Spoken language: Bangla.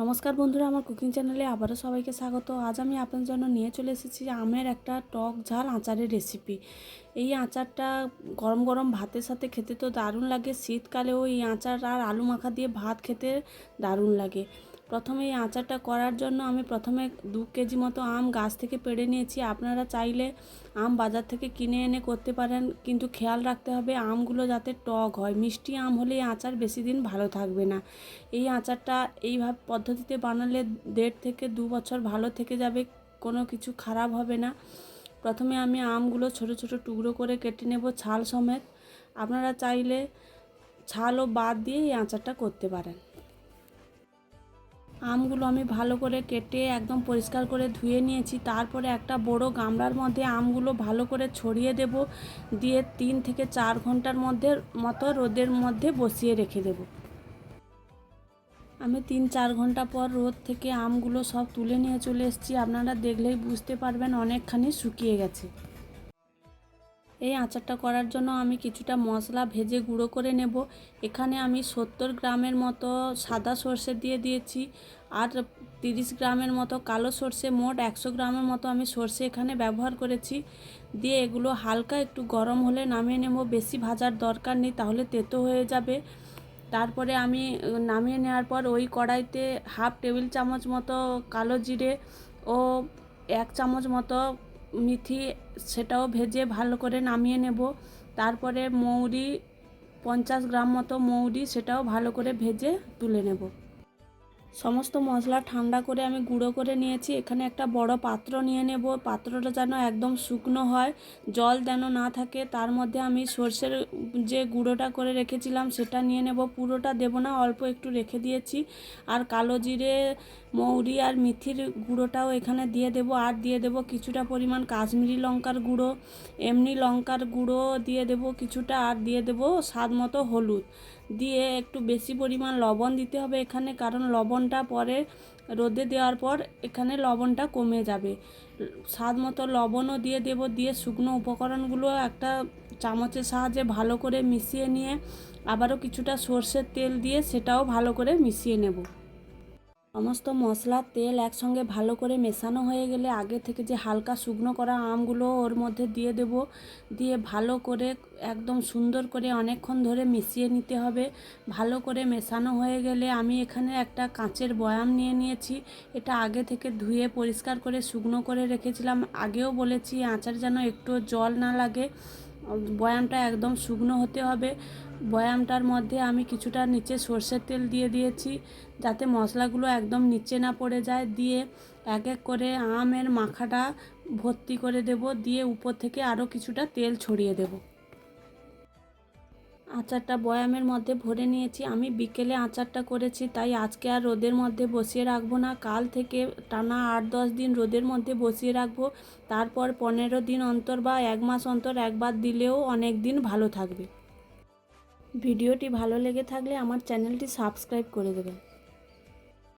নমস্কার বন্ধুরা, আমার কুকিং চ্যানেলে আবারও সবাইকে স্বাগত। আজ আমি আপনার জন্য নিয়ে চলে এসেছি আমের একটা টক ঝাল আচারের রেসিপি এই আচারটা গরম গরম ভাতের সাথে খেতে তো দারুণ লাগে। শীতকালেও এই আচার আর আলু মাখা দিয়ে ভাত খেতে দারুণ লাগে। প্রথমে এই আচারটা করার জন্য আমি প্রথমে দু কেজি মতো আম গাছ থেকে পেড়ে নিয়েছি। আপনারা চাইলে আম বাজার থেকে কিনে এনে করতে পারেন, কিন্তু খেয়াল রাখতে হবে আমগুলো যাতে টক হয়। মিষ্টি আম হলে এই আচার বেশি দিন ভালো থাকবে না। এই আচারটা এইভাবে পদ্ধতিতে বানালে দেড় থেকে দু বছর ভালো থেকে যাবে, কোনো কিছু খারাপ হবে না। প্রথমে আমি আমগুলো ছোট ছোট টুকরো করে কেটে নেব ছাল সমেত। আপনারা চাইলে ছালও বাদ দিয়ে এই আচারটা করতে পারেন। আমগুলো আমি ভালো করে কেটে একদম পরিষ্কার করে ধুয়ে নিয়েছি। তারপরে একটা বড় গামলার মধ্যে আমগুলো ভালো করে ছড়িয়ে দেব। দিয়ে তিন থেকে চার ঘণ্টার মধ্যে, মতো রোদের মধ্যে বসিয়ে রেখে দেব। আমি তিন চার ঘণ্টা পর রোদ থেকে আমগুলো সব তুলে নিয়ে চলে এসেছি। আপনারা দেখলেই বুঝতে পারবেন অনেকখানি শুকিয়ে গেছে। এই আচারটা করার জন্য আমি কিছুটা মশলা ভেজে গুঁড়ো করে নেব। এখানে আমি সত্তর গ্রামের মতো সাদা সর্ষে দিয়ে দিয়েছি আর তিরিশ গ্রামের মতো কালো সর্ষে, মোট একশো গ্রামের মতো আমি সর্ষে এখানে ব্যবহার করেছি। দিয়ে এগুলো হালকা একটু গরম হলে নামিয়ে নেব। বেশি ভাজার দরকার নেই, তাহলে তেতো হয়ে যাবে। তারপরে আমি নামিয়ে নেওয়ার পর ওই কড়াইতে হাফ টেবিল চামচ মতো কালো জিরে ও এক চামচ মতো মিথি সেটাও ভেজে ভালো করে নামিয়ে নেব। তারপরে মৌরি পঞ্চাশ গ্রাম মতো মৌরি সেটাও ভালো করে ভেজে তুলে নেব। সমস্ত মশলা ঠান্ডা করে আমি গুঁড়ো করে নিয়েছি। এখানে একটা বড় পাত্র নিয়ে নেব। পাত্রটা যেন একদম শুকনো হয়, জল যেন না থাকে। তার মধ্যে আমি সর্ষের যে গুঁড়োটা করে রেখেছিলাম, সেটা নিয়ে নেব। পুরোটা দেব না, অল্প একটু রেখে দিয়েছি। আর কালো জিরে, মৌরি আর মিথির গুঁড়োটাও এখানে দিয়ে দেব। আর দিয়ে দেব কিছুটা পরিমাণ কাশ্মীরি লঙ্কার গুঁড়ো। এমনি লঙ্কার গুঁড়ো দিয়ে দেব কিছুটা। আর দিয়ে দেব স্বাদ মতো হলুদ। দিয়ে একটু বেশি পরিমাণ লবণ দিতে হবে এখানে, কারণ লবণটা পরে রোদে দেওয়ার পর এখানে লবণটা কমে যাবে। স্বাদ মতো লবণও দিয়ে দেব, দিয়ে শুকনো উপকরণগুলো একটা চামচের সাহায্যে ভালো করে মিশিয়ে নিয়ে আবারও কিছুটা সর্ষের তেল দিয়ে সেটাও ভালো করে মিশিয়ে নেব। সমস্ত মশলা, তেল একসঙ্গে ভালো করে মেশানো হয়ে গেলে আগে থেকে যে হালকা শুকনো করা আমগুলো ওর মধ্যে দিয়ে দেব। দিয়ে ভালো করে একদম সুন্দর করে অনেকক্ষণ ধরে মিশিয়ে নিতে হবে। ভালো করে মেশানো হয়ে গেলে আমি এখানে একটা কাঁচের বয়াম নিয়ে নিয়েছি। এটা আগে থেকে ধুয়ে পরিষ্কার করে শুকনো করে রেখেছিলাম। আগেও বলেছি আচার যেন একটু জল না লাগে। বয়ামটা একদম শুকনো হতে হবে। বয়ামটার মধ্যে আমি কিছুটা নিচে সর্ষের তেল দিয়ে দিয়েছি, যাতে মশলাগুলো একদম নিচে না পড়ে যায়। দিয়ে এক এক করে আমের মাখাটা ভর্তি করে দেব। দিয়ে উপর থেকে আরও কিছুটা তেল ছড়িয়ে দেব। আচারটা বয়ামের মধ্যে ভরে নিয়েছি। আমি বিকেলে আচারটা করেছি, তাই আজকে আর রোদের মধ্যে বসিয়ে রাখব না। কাল থেকে টানা আট দশ দিন রোদের মধ্যে বসিয়ে রাখব। তারপর পনেরো দিন অন্তর বা এক মাস অন্তর একবার দিলেও অনেক দিন ভালো থাকবে। ভিডিওটি ভালো লেগে থাকলে আমার চ্যানেলটি সাবস্ক্রাইব করে দেবেন।